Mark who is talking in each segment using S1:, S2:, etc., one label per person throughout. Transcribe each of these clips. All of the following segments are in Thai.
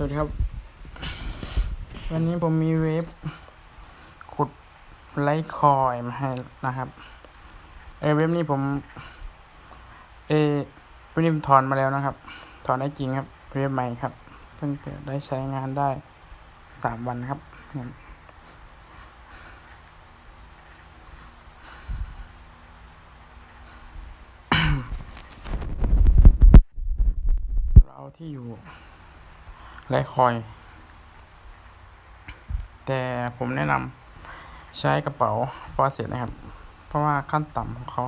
S1: สวัสดีครับ วันนี้ผมมีเว็บขุดไลท์คอยมาให้นะครับเอเว็บนี้ผม เอเว็บนี้ผมถอนมาแล้วนะครับ ถอนได้จริงครับ เว็บใหม่ครับ เพิ่งเปิดได้ใช้งานได้สามวันครับเราที่อยู่ ไลท์คอย แต่ผมแนะนำใช้กระเป๋าฟอร์เซตนะครับ เพราะว่าขั้นต่ำของเขา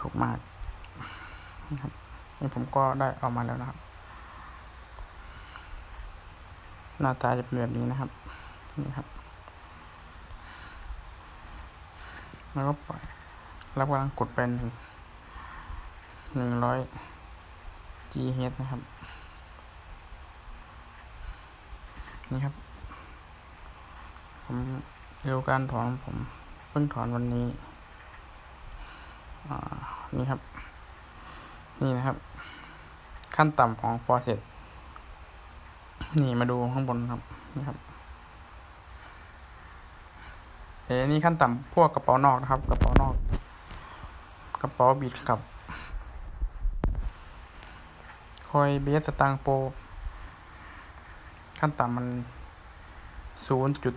S1: ถูกมากนะครับนี่ผมก็ได้เอามาแล้วนะครับ หน้าตาจะเป็นแบบนี้นะครับ นี่ครับ แล้วก็ปล่อยแล้วกำลังกดเป็นหนึ่งหนึ่งร้อย GH นะครับ นี่ครับ ผมเร็วการถอนผมเพิ่งถอนวันนี้อ่นี่ครับ นี่นะครับ ขั้นต่ำของฟอร์เซตนี่มาดูข้างบนครับนี่ครับเอ้นี่ขั้นต่ำพวกกระเป๋านอกนะครับ กระเป๋านอก กระเป๋าบิดกับคอยเบสสตางโปร ขั้นต่ำมันศูนย์จุด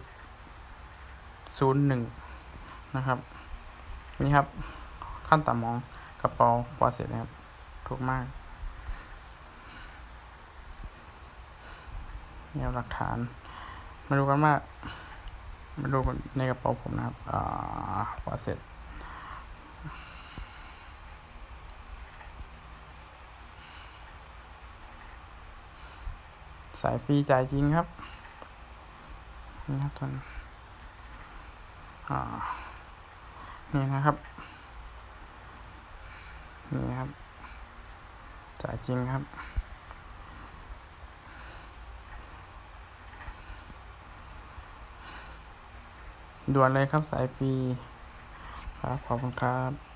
S1: ศูนย์หนึ่งนะครับ นี่ครับ ขั้นต่ำของกระเป๋าฟอร์เซตนะครับ ถูกมากนี่เอาหลักฐาน มาดูกันว่ามาดูในกระเป๋าผมนะครับอ่าฟอร์เซต สายฟรีจ่ายจริงครับนี่ครับท่านนี่นะครับนี่ครับจ่ายจริงครับด่วนเลยครับสายฟรีครับขอบคุณครับ